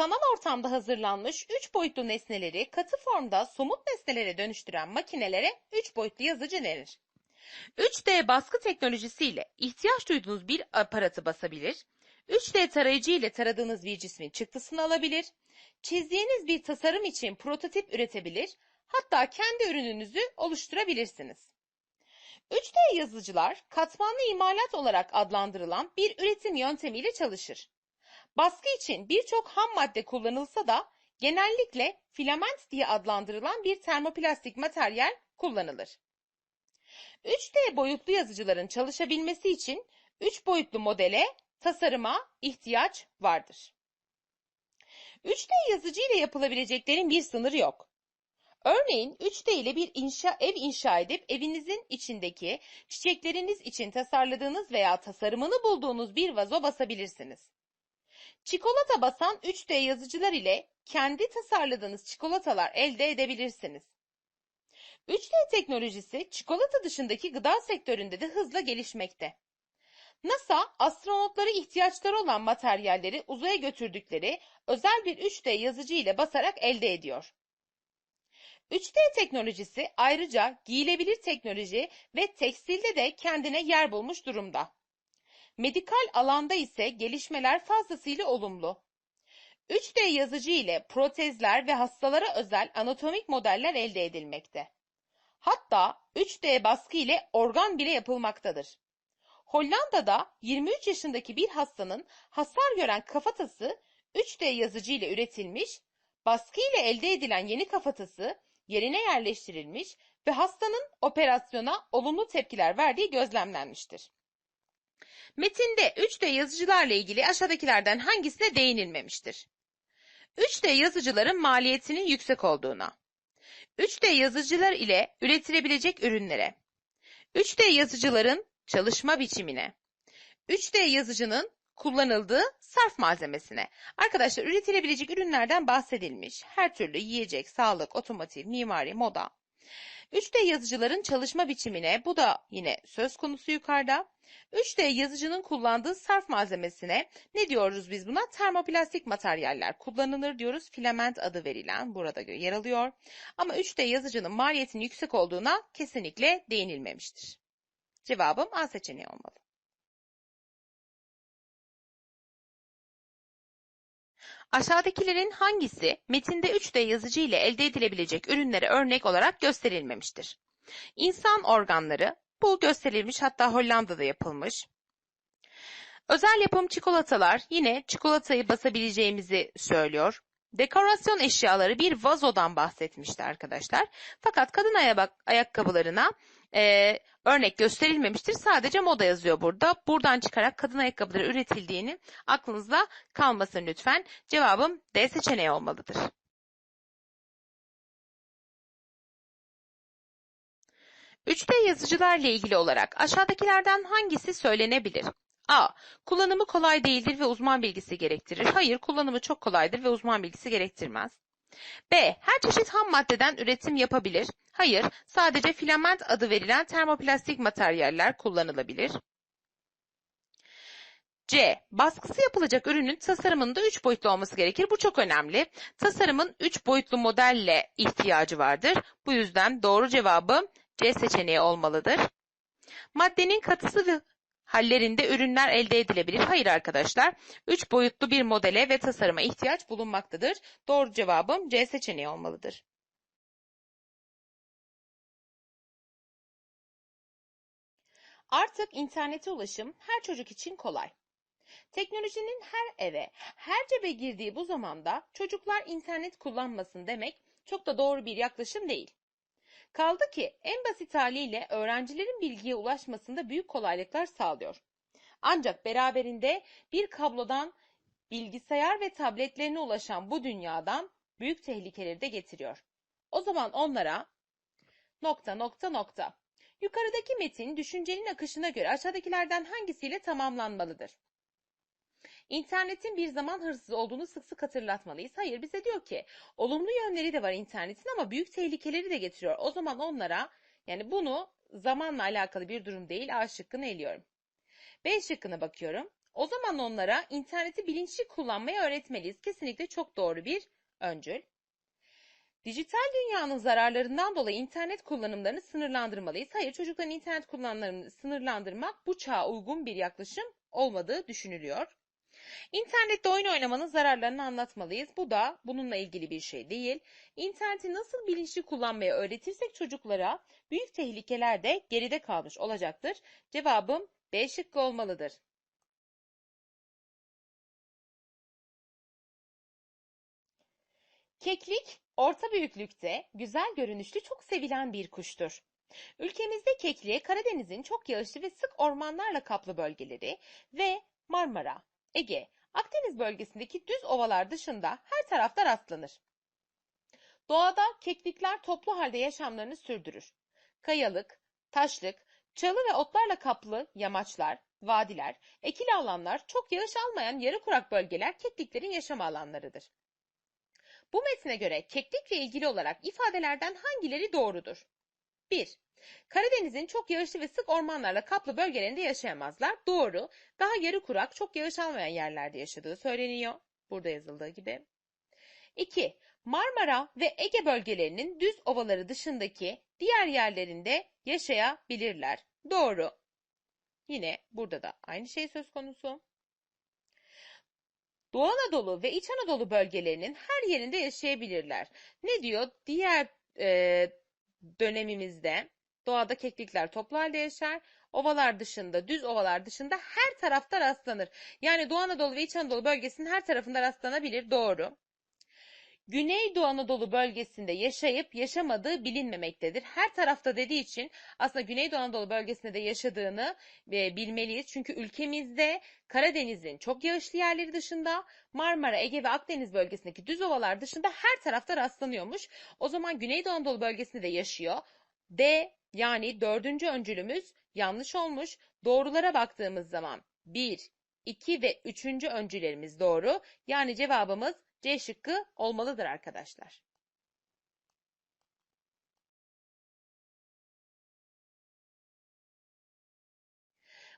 sanal ortamda hazırlanmış 3 boyutlu nesneleri katı formda somut nesnelere dönüştüren makinelere 3 boyutlu yazıcı denir. 3D baskı teknolojisiyle ihtiyaç duyduğunuz bir aparatı basabilir, 3D tarayıcı ile taradığınız bir cismin çıktısını alabilir, çizdiğiniz bir tasarım için prototip üretebilir, hatta kendi ürününüzü oluşturabilirsiniz. 3D yazıcılar katmanlı imalat olarak adlandırılan bir üretim yöntemiyle çalışır. Baskı için birçok ham madde kullanılsa da genellikle filament diye adlandırılan bir termoplastik materyal kullanılır. 3D boyutlu yazıcıların çalışabilmesi için 3 boyutlu modele, tasarıma ihtiyaç vardır. 3D yazıcı ile yapılabileceklerin bir sınırı yok. Örneğin 3D ile bir inşa, ev inşa edip evinizin içindeki çiçekleriniz için tasarladığınız veya tasarımını bulduğunuz bir vazo basabilirsiniz. Çikolata basan 3D yazıcılar ile kendi tasarladığınız çikolatalar elde edebilirsiniz. 3D teknolojisi çikolata dışındaki gıda sektöründe de hızla gelişmekte. NASA, astronotlara ihtiyaçları olan materyalleri uzaya götürdükleri özel bir 3D yazıcı ile basarak elde ediyor. 3D teknolojisi ayrıca giyilebilir teknoloji ve tekstilde de kendine yer bulmuş durumda. Medikal alanda ise gelişmeler fazlasıyla olumlu. 3D yazıcı ile protezler ve hastalara özel anatomik modeller elde edilmekte. Hatta 3D baskı ile organ bile yapılmaktadır. Hollanda'da 23 yaşındaki bir hastanın hasar gören kafatası 3D yazıcı ile üretilmiş, baskı ile elde edilen yeni kafatası yerine yerleştirilmiş ve hastanın operasyona olumlu tepkiler verdiği gözlemlenmiştir. Metinde 3D yazıcılarla ilgili aşağıdakilerden hangisine değinilmemiştir? 3D yazıcıların maliyetinin yüksek olduğuna, 3D yazıcılar ile üretilebilecek ürünlere, 3D yazıcıların çalışma biçimine, 3D yazıcının kullanıldığı sarf malzemesine. Arkadaşlar üretilebilecek ürünlerden bahsedilmiş. Her türlü yiyecek, sağlık, otomotiv, mimari, moda. 3D yazıcıların çalışma biçimine bu da yine söz konusu yukarıda. 3D yazıcının kullandığı sarf malzemesine ne diyoruz biz buna? Termoplastik materyaller kullanılır diyoruz. Filament adı verilen burada yer alıyor. Ama 3D yazıcının maliyetinin yüksek olduğuna kesinlikle değinilmemiştir. Cevabım A seçeneği olmalı. Aşağıdakilerin hangisi metinde 3D yazıcı ile elde edilebilecek ürünlere örnek olarak gösterilmemiştir? İnsan organları, bu gösterilmiş hatta Hollanda'da yapılmış. Özel yapım çikolatalar yine çikolatayı basabileceğimizi söylüyor. Dekorasyon eşyaları bir vazodan bahsetmişti arkadaşlar. Fakat kadın ayakkabılarına e, örnek gösterilmemiştir. Sadece moda yazıyor burada. Buradan çıkarak kadın ayakkabıları üretildiğini aklınızda kalmasın lütfen. Cevabım D seçeneği olmalıdır. Üç d yazıcılarla ilgili olarak aşağıdakilerden hangisi söylenebilir? A. Kullanımı kolay değildir ve uzman bilgisi gerektirir. Hayır, kullanımı çok kolaydır ve uzman bilgisi gerektirmez. B. Her çeşit ham maddeden üretim yapabilir. Hayır, sadece filament adı verilen termoplastik materyaller kullanılabilir. C. Baskısı yapılacak ürünün tasarımında 3 boyutlu olması gerekir. Bu çok önemli. Tasarımın 3 boyutlu modelle ihtiyacı vardır. Bu yüzden doğru cevabı C seçeneği olmalıdır. Maddenin katısı ve hallerinde ürünler elde edilebilir. Hayır arkadaşlar. 3 boyutlu bir modele ve tasarıma ihtiyaç bulunmaktadır. Doğru cevabım C seçeneği olmalıdır. Artık internete ulaşım her çocuk için kolay. Teknolojinin her eve, her cebe girdiği bu zamanda çocuklar internet kullanmasın demek çok da doğru bir yaklaşım değil. Kaldı ki en basit haliyle öğrencilerin bilgiye ulaşmasında büyük kolaylıklar sağlıyor. Ancak beraberinde bir kablodan bilgisayar ve tabletlerine ulaşan bu dünyadan büyük tehlikeleri de getiriyor. O zaman onlara nokta nokta nokta. Yukarıdaki metin düşüncenin akışına göre aşağıdakilerden hangisiyle tamamlanmalıdır? İnternetin bir zaman hırsız olduğunu sık sık hatırlatmalıyız. Hayır bize diyor ki olumlu yönleri de var internetin ama büyük tehlikeleri de getiriyor. O zaman onlara yani bunu zamanla alakalı bir durum değil A şıkkını eliyorum. B şıkkına bakıyorum. O zaman onlara interneti bilinçli kullanmayı öğretmeliyiz. Kesinlikle çok doğru bir öncül. Dijital dünyanın zararlarından dolayı internet kullanımlarını sınırlandırmalıyız. Hayır, çocukların internet kullanımlarını sınırlandırmak bu çağa uygun bir yaklaşım olmadığı düşünülüyor. İnternette oyun oynamanın zararlarını anlatmalıyız. Bu da bununla ilgili bir şey değil. İnterneti nasıl bilinçli kullanmayı öğretirsek çocuklara büyük tehlikeler de geride kalmış olacaktır. Cevabım B şıkkı olmalıdır. Keklik orta büyüklükte, güzel görünüşlü, çok sevilen bir kuştur. Ülkemizde kekliğe Karadeniz'in çok yağışlı ve sık ormanlarla kaplı bölgeleri ve Marmara, Ege, Akdeniz bölgesindeki düz ovalar dışında her tarafta rastlanır. Doğada keklikler toplu halde yaşamlarını sürdürür. Kayalık, taşlık, çalı ve otlarla kaplı yamaçlar, vadiler, ekili alanlar, çok yağış almayan yarı kurak bölgeler kekliklerin yaşam alanlarıdır. Bu metne göre keklikle ilgili olarak ifadelerden hangileri doğrudur? 1. Karadeniz'in çok yağışlı ve sık ormanlarla kaplı bölgelerinde yaşayamazlar. Doğru. Daha yarı kurak, çok yağış almayan yerlerde yaşadığı söyleniyor. Burada yazıldığı gibi. 2. Marmara ve Ege bölgelerinin düz ovaları dışındaki diğer yerlerinde yaşayabilirler. Doğru. Yine burada da aynı şey söz konusu. Doğu Anadolu ve İç Anadolu bölgelerinin her yerinde yaşayabilirler. Ne diyor? Diğer e, dönemimizde doğada keklikler toplu halde yaşar. Ovalar dışında, düz ovalar dışında her tarafta rastlanır. Yani Doğu Anadolu ve İç Anadolu bölgesinin her tarafında rastlanabilir. Doğru. Güneydoğu Anadolu bölgesinde yaşayıp yaşamadığı bilinmemektedir. Her tarafta dediği için aslında Güneydoğu Anadolu bölgesinde de yaşadığını e, bilmeliyiz. Çünkü ülkemizde Karadeniz'in çok yağışlı yerleri dışında Marmara, Ege ve Akdeniz bölgesindeki düz ovalar dışında her tarafta rastlanıyormuş. O zaman Güneydoğu Anadolu bölgesinde de yaşıyor. D yani dördüncü öncülümüz yanlış olmuş. Doğrulara baktığımız zaman 1, 2 ve 3. öncülerimiz doğru. Yani cevabımız C şıkkı olmalıdır arkadaşlar.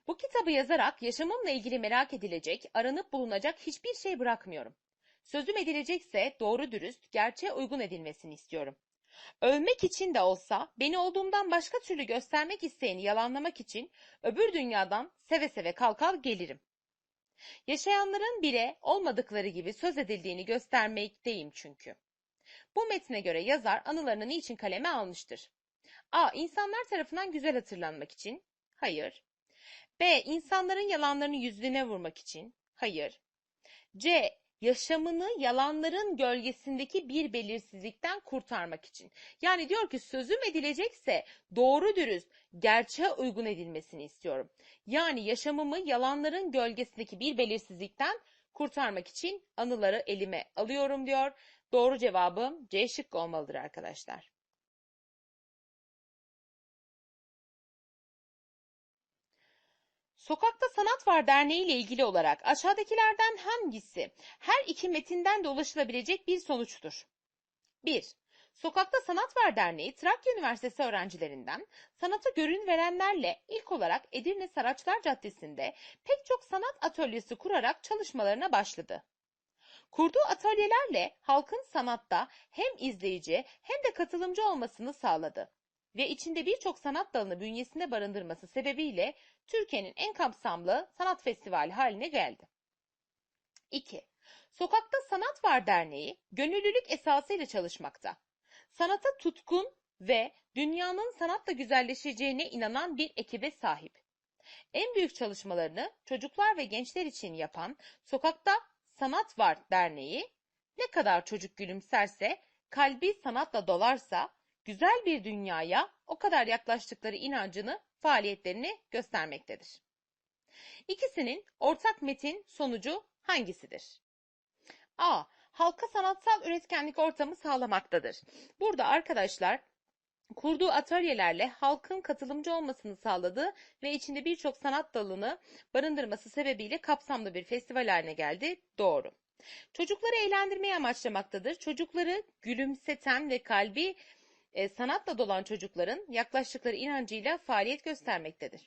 Bu kitabı yazarak yaşamımla ilgili merak edilecek, aranıp bulunacak hiçbir şey bırakmıyorum. Sözüm edilecekse doğru dürüst, gerçeğe uygun edilmesini istiyorum. Övmek için de olsa, beni olduğumdan başka türlü göstermek isteyeni yalanlamak için öbür dünyadan seve seve kalkar gelirim. Yaşayanların bile olmadıkları gibi söz edildiğini göstermekteyim çünkü. Bu metne göre yazar anılarını niçin kaleme almıştır? A. İnsanlar tarafından güzel hatırlanmak için. Hayır. B. İnsanların yalanlarını yüzüne vurmak için. Hayır. C. Yaşamını yalanların gölgesindeki bir belirsizlikten kurtarmak için. Yani diyor ki sözüm edilecekse doğru dürüst, gerçeğe uygun edilmesini istiyorum. Yani yaşamımı yalanların gölgesindeki bir belirsizlikten kurtarmak için anıları elime alıyorum diyor. Doğru cevabım C şıkkı olmalıdır arkadaşlar. Sokakta Sanat Var Derneği ile ilgili olarak aşağıdakilerden hangisi her iki metinden de ulaşılabilecek bir sonuçtur? 1. Sokakta Sanat Var Derneği Trakya Üniversitesi öğrencilerinden sanata görün verenlerle ilk olarak Edirne Saraçlar Caddesi'nde pek çok sanat atölyesi kurarak çalışmalarına başladı. Kurduğu atölyelerle halkın sanatta hem izleyici hem de katılımcı olmasını sağladı ve içinde birçok sanat dalını bünyesinde barındırması sebebiyle Türkiye'nin en kapsamlı sanat festivali haline geldi. 2. Sokakta Sanat Var Derneği gönüllülük esasıyla çalışmakta. Sanata tutkun ve dünyanın sanatla güzelleşeceğine inanan bir ekibe sahip. En büyük çalışmalarını çocuklar ve gençler için yapan Sokakta Sanat Var Derneği ne kadar çocuk gülümserse, kalbi sanatla dolarsa güzel bir dünyaya o kadar yaklaştıkları inancını, faaliyetlerini göstermektedir. İkisinin ortak metin sonucu hangisidir? A. Halka sanatsal üretkenlik ortamı sağlamaktadır. Burada arkadaşlar kurduğu atölyelerle halkın katılımcı olmasını sağladı ve içinde birçok sanat dalını barındırması sebebiyle kapsamlı bir festival haline geldi. Doğru. Çocukları eğlendirmeyi amaçlamaktadır. Çocukları gülümseten ve kalbi e, sanatla dolan çocukların yaklaştıkları inancıyla faaliyet göstermektedir.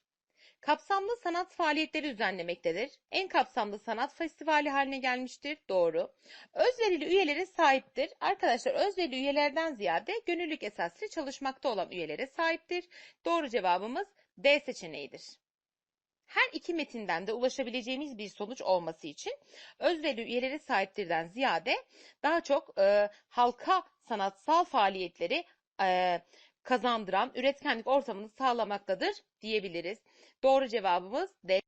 Kapsamlı sanat faaliyetleri düzenlemektedir. En kapsamlı sanat festivali haline gelmiştir. Doğru. Özverili üyelere sahiptir. Arkadaşlar özverili üyelerden ziyade gönüllülük esaslı çalışmakta olan üyelere sahiptir. Doğru cevabımız D seçeneğidir. Her iki metinden de ulaşabileceğimiz bir sonuç olması için özverili üyeleri sahiptirden ziyade daha çok e, halka sanatsal faaliyetleri e, kazandıran üretkenlik ortamını sağlamaktadır diyebiliriz. Doğru cevabımız D.